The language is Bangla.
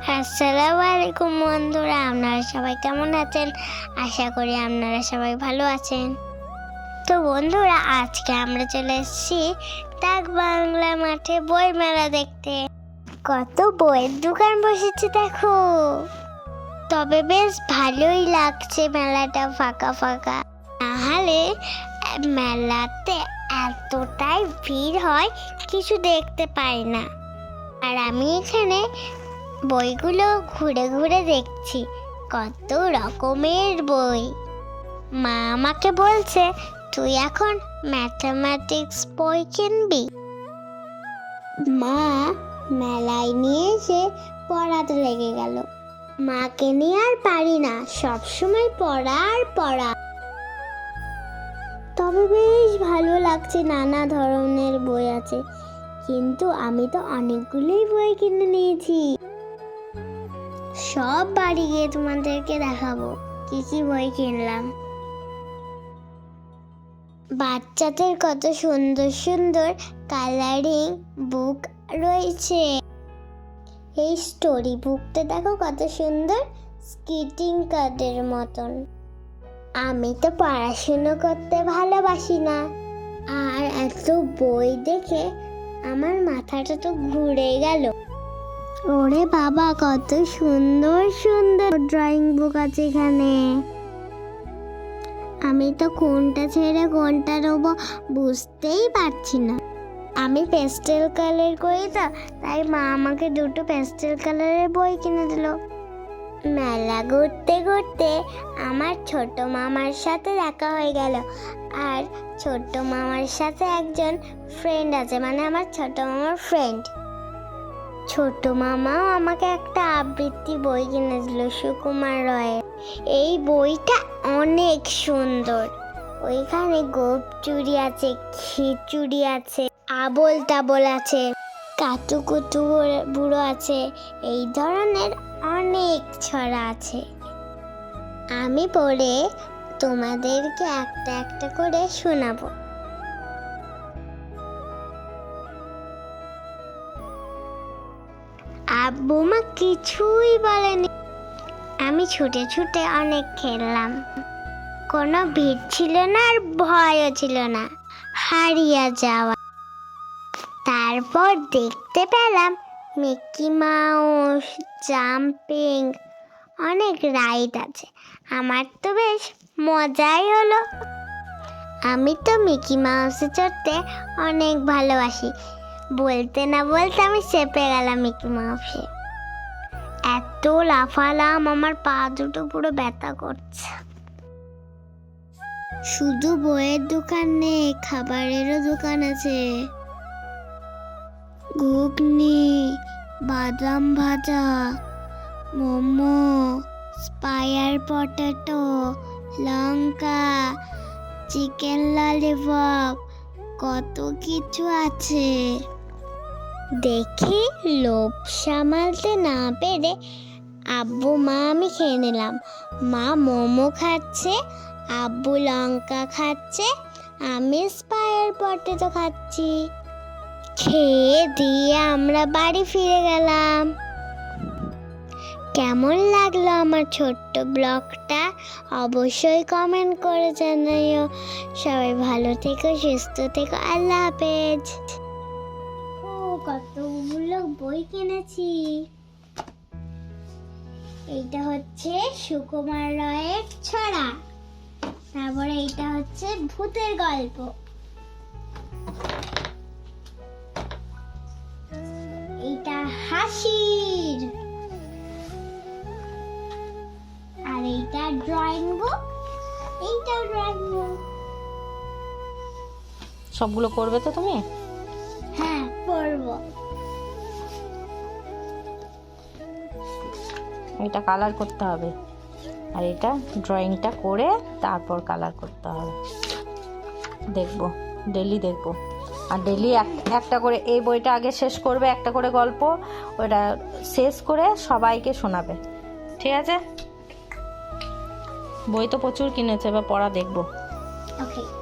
আসসালামু আলাইকুম বন্ধুরা আপনারা সবাই কেমন আছেন? আশা করি আপনারা সবাই ভালো আছেন। তো বন্ধুরা আজকে আমরা চলে এসেছি তাক বাংলা মাঠে বই মেলা দেখতে। কত বইয়ের দোকান বসেছে দেখো। তবে বেশ ভালোই লাগছে মেলাটা ফাঁকা ফাঁকা। আহ, মেলাতে এতটাই ভিড় হয় কিছু দেখতে পাই না। আর আমি এখানে বইগুলো ঘুরে ঘুরে দেখছি। কত রকমের বই। মা আমাকে বলছে, তুই এখন ম্যাথামেটিক্স বই কিনবি? মা মেলায় নিয়ে এসে পড়াতে লেগে গেল। মাকে নিয়ে আর পারি না, সবসময় পড়া আর পড়া। তবে বেশ ভালো লাগছে, নানা ধরনের বই আছে। কিন্তু আমি তো অনেকগুলোই বই কিনে নিয়েছি। সব বাড়ি গিয়ে তোমাদেরকে দেখাবো। কি কি বই কিনলাম। বাচ্চাদের কত সুন্দর সুন্দর কালারিং বুক রয়েছে। এই স্টোরি বুকটা দেখো কত সুন্দর স্কিটিং কার্ডের মতন। আমি তো পড়াশুনো করতে ভালোবাসি না। আর এত বই দেখে আমার মাথাটা তো ঘুরে গেল। ওরে বাবা, কত সুন্দর সুন্দর ড্রয়িং বুক আছে এখানে। আমি তো কোনটা ছেড়ে কোনটা নেব বুঝতেই পারছি না। আমি পেস্টেল কালার করি তো, তাই মা আমাকে দুটো পেস্টেল কালারের বই কিনে দিল। মেলা ঘুরতে ঘুরতে আমার ছোট মামার সাথে দেখা হয়ে গেল। আর ছোট মামার সাথে একজন ফ্রেন্ড আছে মানে আমার ছোট মামার ফ্রেন্ড ছোট মামাও আমাকে একটা আবৃত্তি বই কিনে দিল সুকুমার রয়ের। এই বইটা অনেক সুন্দর। ওইখানে গোপ চুরি আছে খিচুড়ি আছে, আবল তাবল আছে কাতুকুতু বুড়ো আছে, এই ধরনের অনেক ছড়া আছে। আমি পড়ে তোমাদেরকে একটা একটা করে শোনাবো। আব্বু কিছুই বলেনি। আমি ছুটে ছুটে অনেক খেললাম। কোনো ভিড় ছিল না আর ভয়ও ছিল না। হারিয়ে যাওয়া। তারপর দেখতে পেলাম মিকি মাউস, জাম্পিং, অনেক রাইড আছে। আমার তো বেশ মজাই হলো। আমি তো মিকি মাউসে চড়তে অনেক ভালোবাসি। বলতে না বলতে আমি চেপে গেলাম মিকি মাউসে। এত লাফালাম, আমার পা দুটো পুরো ব্যথা করছে। শুধু বইয়ের দোকান নেই, খাবারেরও দোকান আছে। ঘুগনি, বাদাম ভাজা, মোমো, স্পায়ার পটেটো, লঙ্কা, চিকেন ললিপপ, কত কিছু আছে। দেখি লোভ সামালতে না পেরে আব্বু, মা আমি খেয়ে নিলাম। মা মোমো খাচ্ছে, আব্বু লঙ্কা খাচ্ছে, আমি স্পায়ার পটেটো খাচ্ছি। খেয়ে দিয়ে আমরা বাড়ি ফিরে গেলাম। কেমন লাগল আমার ছোট্ট ব্লগটা? অবশ্যই কমেন্ট করে জানাইও। সবাই ভালো থেকো, সুস্থ থেকো, আল্লাহ হাফেজ। বই কিনেছি। এইটা হচ্ছে সুকুমার রয়ের ছড়া। তারপরে এইটা হচ্ছে ভূতের গল্প। এইটা হাসির। আর এইটা ড্রয়িং বুক এইটা ড্রয়িং বুক সবগুলো করবে তো তুমি? হ্যাঁ পড়ব। এটা কালার করতে হবে। আর এটা ড্রয়িংটা করে তারপর কালার করতে হবে। দেখব ডেলি দেখব। আর ডেলি একটা করে, এই বইটা আগে শেষ করবে, একটা করে গল্প, ওটা শেষ করে সবাইকে শোনাবে। ঠিক আছে? বই তো প্রচুর কিনেছে বা পড়া দেখব। ওকে